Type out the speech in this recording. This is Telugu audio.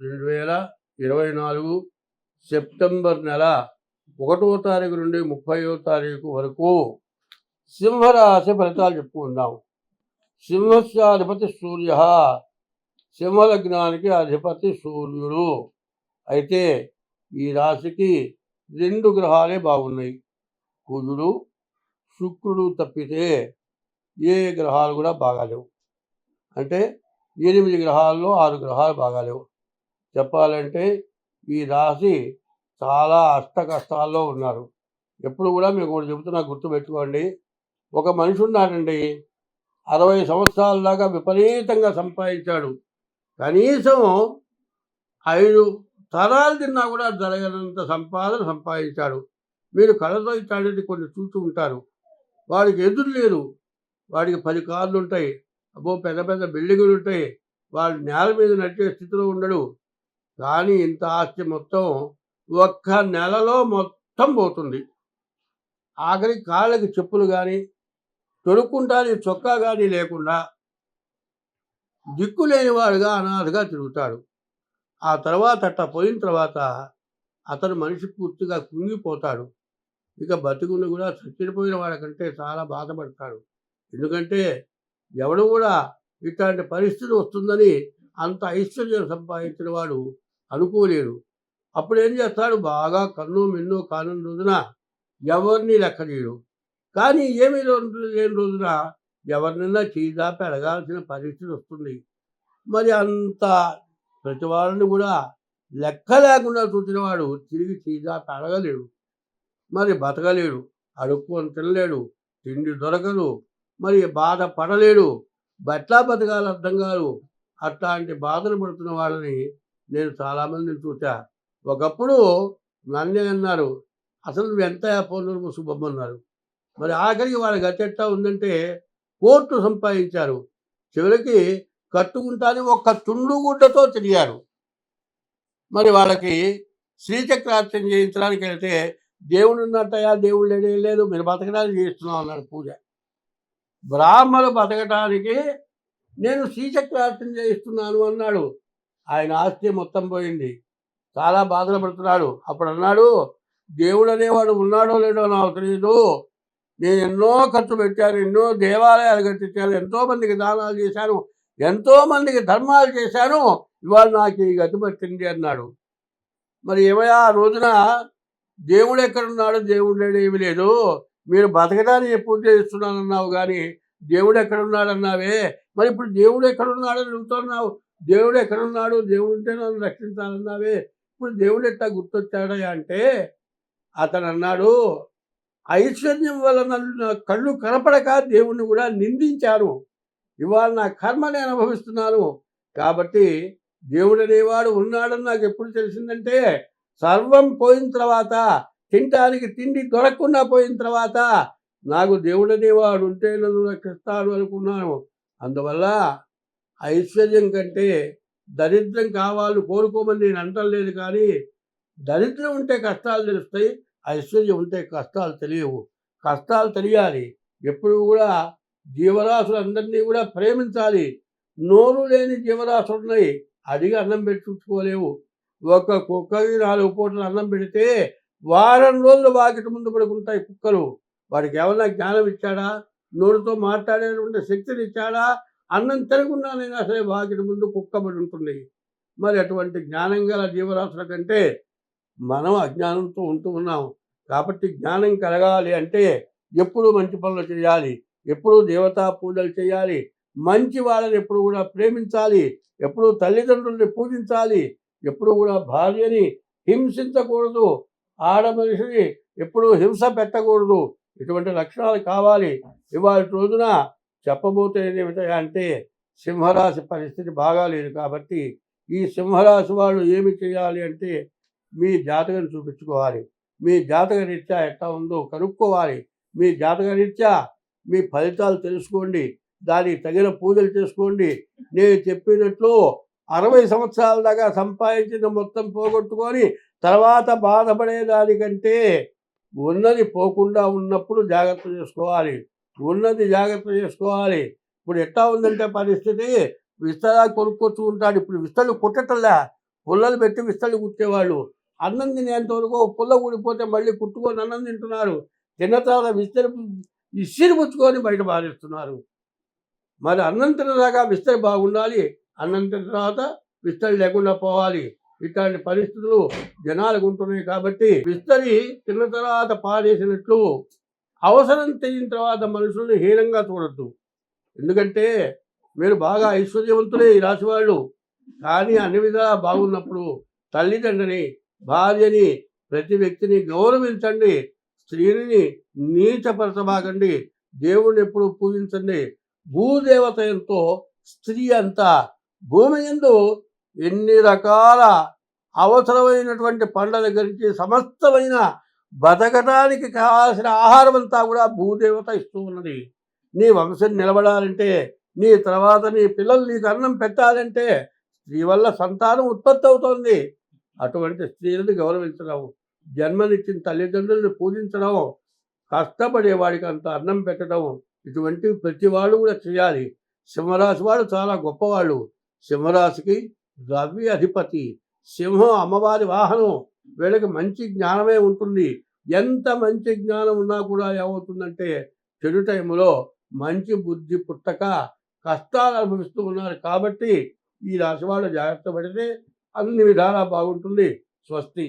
రెండు వేల ఇరవై నాలుగు సెప్టెంబర్ నెల ఒకటో తారీఖు నుండి ముప్పయో తారీఖు వరకు సింహరాశి ఫలితాలు చెప్పుకుందాం. సింహస్యాధిపతి సూర్య. సింహలగ్నానికి అధిపతి సూర్యుడు. అయితే ఈ రాశికి రెండు గ్రహాలే బాగున్నాయి. కుజుడు శుక్రుడు తప్పితే ఏ గ్రహాలు కూడా బాగాలేవు. అంటే ఎనిమిది గ్రహాల్లో ఆరు గ్రహాలు బాగాలేవు. చెప్పాలంటే ఈ రాశి చాలా అష్ట కష్టాల్లో ఉన్నారు. ఎప్పుడు కూడా మీకు ఒకటి చెబుతున్నా గుర్తుపెట్టుకోండి. ఒక మనిషి ఉన్నాడండి. అరవై సంవత్సరాల దాకా విపరీతంగా సంపాదించాడు. కనీసం ఐదు తరాలు తిన్నా కూడా జరగనంత సంపాదన సంపాదించాడు. మీరు కళ్ళతో ఇట్లాంటిది కొన్ని చూస్తూ ఉంటారు. వాడికి ఎదురు లేరు వాడికి పది కార్లు ఉంటాయి. అబ్బో పెద్ద పెద్ద బిల్డింగులు ఉంటాయి. వాడు నేల మీద నడిచే స్థితిలో ఉండడు. కానీ ఇంత ఆస్తి మొత్తం ఒక్క నెలలో మొత్తం పోతుంది. ఆఖరి కాళ్ళకి చెప్పులు కానీ తొడుక్కుంటానికి చొక్కా కానీ లేకుండా దిక్కు లేనివాడుగా అనాథగా తిరుగుతాడు. ఆ తర్వాత అట్ట పోయిన తర్వాత అతను మనిషి పూర్తిగా కుంగిపోతాడు. ఇక బతుకుని కూడా చచ్చిపోయిన వాడికంటే చాలా బాధపడతాడు. ఎందుకంటే ఎవడు కూడా ఇట్లాంటి పరిస్థితి వస్తుందని అంత ఐశ్వర్యం సంపాదించిన వాడు అనుకోలేరు. అప్పుడు ఏం చేస్తాడు? బాగా కన్ను మిన్నో కాను రోజున ఎవరిని లెక్కలేడు కానీ ఏమీ లేని రోజున ఎవరినైనా చీదాపి పెరగాల్సిన పరిస్థితి వస్తుంది. మరి అంత ప్రతి వాళ్ళని కూడా లెక్క లేకుండా చూసినవాడు తిరిగి చీదాపి అడగలేడు. మరి బతకలేడు. అడుక్కొని తినలేడు. తిండి దొరకదు. మరి బాధ పడలేడు. బట్లా బతకాలి అర్థం కాదు. అట్లాంటి బాధలు పడుతున్న వాళ్ళని నేను చాలామందిని చూసా ఒకప్పుడు నన్నే అన్నారు అసలు నువ్వు ఎంత పౌర్ణమి శుభమ్మన్నారు మరి ఆఖరికి వాళ్ళ గతెట్టా ఉందంటే కోర్టు సంపాదించారు. చివరికి కట్టుకుంటాని ఒక్క తుండుగుడ్డతో తిరిగారు. మరి వాళ్ళకి శ్రీచక్రార్చన చేయించడానికి వెళ్తే దేవుడు ఉన్నట్టయా దేవుడు లేడే లేదు మీరు బతకడానికి చేస్తున్నాం అన్నాడు పూజ. బ్రాహ్మలు బతకటానికి నేను శ్రీచక్రార్చన చేయిస్తున్నాను అన్నాడు. ఆయన ఆస్తి మొత్తం పోయింది. చాలా బాధలు పడుతున్నాడు. అప్పుడు అన్నాడు దేవుడు అనేవాడు ఉన్నాడో లేడో నాకు తెలియదు నేను ఎన్నో ఖర్చు పెట్టాను ఎన్నో దేవాలయాలు కట్టించాను ఎంతో మందికి దానాలు చేశాను ఎంతో మందికి ధర్మాలు చేశాను. ఇవాళ నాకు ఈ గతి పట్టింది అన్నాడు. మరి ఏమయ్యా ఆ రోజున దేవుడు ఎక్కడున్నాడు? దేవుడు లేడు ఏమీ లేదు. మీరు బతకడానికి పూజ చేస్తున్నానన్నావు కానీ దేవుడు ఎక్కడున్నాడన్నావే. మరి ఇప్పుడు దేవుడు ఎక్కడున్నాడని అడుగుతున్నావు? దేవుడు ఎక్కడున్నాడు? దేవుడు ఉంటే నన్ను రక్షించాలన్నావే. ఇప్పుడు దేవుడు ఎట్లా గుర్తొచ్చాడా అంటే అతను అన్నాడు ఐశ్వర్యం వల్ల నన్ను కళ్ళు కనపడక దేవుణ్ణి కూడా నిందించాను. ఇవాళ నా కర్మ నేను అనుభవిస్తున్నాను. కాబట్టి దేవుడు అనేవాడు ఉన్నాడని నాకు ఎప్పుడు తెలిసిందంటే సర్వం పోయిన తర్వాత తినటానికి తిండి దొరకకుండా పోయిన తర్వాత నాకు దేవుడు అనేవాడు ఉంటే నన్ను రక్షిస్తాడు అనుకున్నాను. అందువల్ల ఐశ్వర్యం కంటే దరిద్రం కావాలి కోరుకోమని నేను అంటలేదు కానీ దరిద్రం ఉంటే కష్టాలు తెలుస్తాయి ఐశ్వర్యం ఉంటే కష్టాలు తెలియవు. కష్టాలు తెలియాలి. ఎప్పుడు కూడా జీవరాశులందరినీ కూడా ప్రేమించాలి. నోరు లేని జీవరాశులు ఉన్నాయి. అడిగి అన్నం పెట్టుకోలేవు. ఒక కుక్కకి నాలుగు పూటలు అన్నం పెడితే వారం రోజులు వాకిటి ముందు పడుకుంటాయి కుక్కలు. వాడికి ఏమైనా జ్ఞానం ఇచ్చాడా? నోరుతో మాట్లాడేటువంటి శక్తిని ఇచ్చాడా? అన్నం తినకుండానైనా సరే వాకిటి ముందు కుక్కబడి ఉంటుంది. మరి అటువంటి జ్ఞానం గల జీవరాశుల కంటే మనం అజ్ఞానంతో ఉంటూ ఉన్నాం. కాబట్టి జ్ఞానం కలగాలి అంటే ఎప్పుడు మంచి పనులు చేయాలి. ఎప్పుడు దేవతా పూజలు చేయాలి. మంచి వాళ్ళని ఎప్పుడు కూడా ప్రేమించాలి. ఎప్పుడు తల్లిదండ్రుల్ని పూజించాలి. ఎప్పుడు కూడా భార్యని హింసించకూడదు. ఆడ మనిషిని ఎప్పుడు హింస పెట్టకూడదు. ఇటువంటి లక్షణాలు కావాలి. ఇవాళ రోజున చెప్పబోతే ఏమిటంటే అంటే సింహరాశి పరిస్థితి బాగాలేదు కాబట్టి ఈ సింహరాశి వాళ్ళు ఏమి చేయాలి అంటే మీ జాతకం చూపించుకోవాలి. మీ జాతక రీత్యా ఎట్లా ఉందో కనుక్కోవాలి. మీ జాతక రీత్యా మీ ఫలితాలు తెలుసుకోండి. దానికి తగిన పూజలు చేసుకోండి. నేను చెప్పినట్లు అరవై సంవత్సరాల దాకా సంపాదించిన మొత్తం పోగొట్టుకొని తర్వాత బాధపడేదానికంటే ఉన్నది పోకుండా ఉన్నప్పుడు జాగ్రత్త చేసుకోవాలి. ఉన్నది జాగ్రత్త చేసుకోవాలి. ఇప్పుడు ఎట్లా ఉందంటే పరిస్థితి విస్తరా కొనుక్కొచ్చు ఉంటాడు. ఇప్పుడు విస్తలు కుట్టటల్లా పుల్లలు పెట్టి విస్తళ్ళు కుట్టేవాళ్ళు. అన్నం తినేంతవరకు పుల్ల ఊడిపోతే మళ్ళీ కుట్టుకొని అన్నం తింటున్నారు. తిన్న తర్వాత విస్తరి ఇసిరి పుచ్చుకొని బయట పారేస్తున్నారు. మరి అన్నం తినదాకా విస్తరి బాగుండాలి. అన్నం తిన్న తర్వాత విస్తరి లేకుండా పోవాలి. ఇట్లాంటి పరిస్థితులు జనాలకు ఉంటున్నాయి కాబట్టి విస్తరి తిన్న తర్వాత పారేసినట్లు అవసరం తెలియని తర్వాత మనుషుల్ని హీనంగా చూడద్దు. ఎందుకంటే మీరు బాగా ఐశ్వర్యవంతులే ఈ రాశి వాళ్ళు కానీ అన్ని విధాలా బాగున్నప్పుడు తల్లిదండ్రిని భార్యని ప్రతి వ్యక్తిని గౌరవించండి. స్త్రీని నీచపరచబాగండి దేవుణ్ణి ఎప్పుడు పూజించండి. భూదేవత ఎంతో స్త్రీ అంతా భూమి ఎందు ఎన్ని రకాల అవసరమైనటువంటి పండ్ల దగ్గర నుంచి సమస్తమైన బతకడానికి కావాల్సిన ఆహారం అంతా కూడా భూదేవత ఇస్తూ ఉన్నది. నీ వంశం నిలబడాలంటే నీ తర్వాత నీ పిల్లలు నీకు అన్నం పెట్టాలంటే స్త్రీ వల్ల సంతానం ఉత్పత్తి అవుతోంది. అటువంటి స్త్రీలను గౌరవించడం జన్మనిచ్చిన తల్లిదండ్రులను పూజించడం కష్టపడేవాడికి అంత అన్నం పెట్టడం ఇటువంటి ప్రతి వాళ్ళు కూడా చేయాలి. సింహరాశి వాళ్ళు చాలా గొప్పవాళ్ళు. సింహరాశికి ద్రవ్య అధిపతి సింహం అమ్మవారి వాహనం వీళ్ళకి మంచి జ్ఞానమే ఉంటుంది. ఎంత మంచి జ్ఞానం ఉన్నా కూడా ఏమవుతుందంటే చెడు టైంలో మంచి బుద్ధి పుట్టక కష్టాలు అనుభవిస్తూ ఉన్నారు కాబట్టి ఈ రాశి వాళ్ళు జాగ్రత్త పడితే అన్ని విధాలా బాగుంటుంది. స్వస్తి.